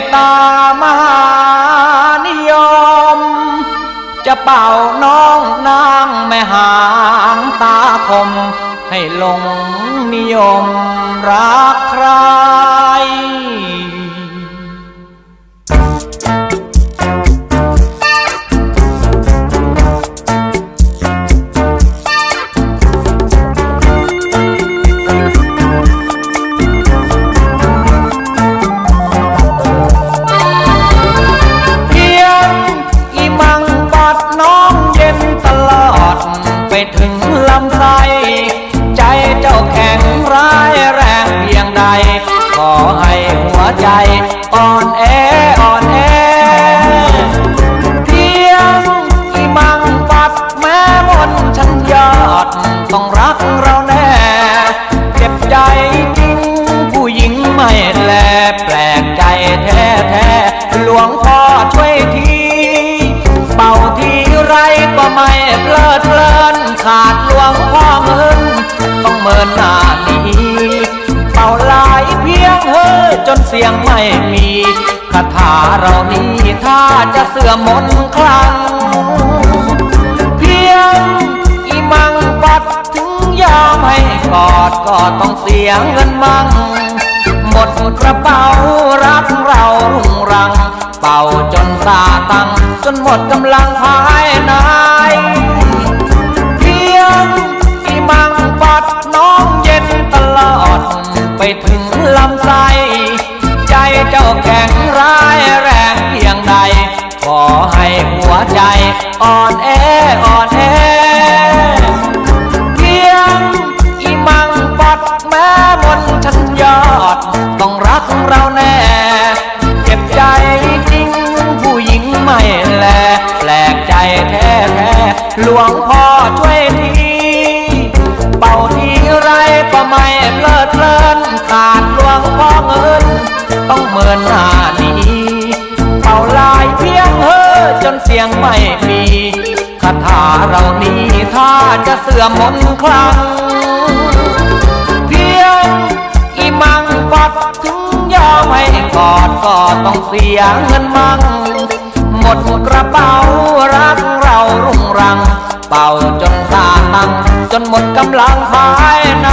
ตตามหานิยม จะเป่าน้องนางแม่หางตาคม ให้ลงนิยมรักใคร ถึงลำไส้ใจเจ้าแข็งร้ายแรงเพียงใด ขอให้หัวใจอ่อนแออ่อนแอเพียงอีมังปัดแม้มนต์ฉันยอด ต้องรักเรา มินหน้านี้เป่าลายเพียงเฮอจนเสียงไม่มีคาถาเรานี้ถ้าจะเสื่อมมนคลัง เพียงอีมังปัดถึงยอมให้กอดก็ต้องเสียงเงินมั่งหมดกระเป๋ารักเรารุ่งรัง เป่าจนตาตังจนหมดกำลังภายใน แข็งร้ายแรงเพียงใด ขอให้หัวใจอ่อนแออ่อนแอเพียงอีมังปัดแม่มนต์ฉันยอด ต้องรักเราแน่ เจ็บใจจริงผู้หญิงไม่แล แปลกใจแท้แท้หลวงพ่อช่วยที เป่าทีไรก็ไม่เพลิดเพลิน สียงไม่มีคาถาเรานี้ถ้าจะเสื่อมมนคลัง เพียงอีมังปัดถึงยอมให้กอดก็ต้องเสียเงินมั่ง หมดกระเป๋ารักเรารุ่งรัง เป่าจนตาตังจนหมดกำลังภายใน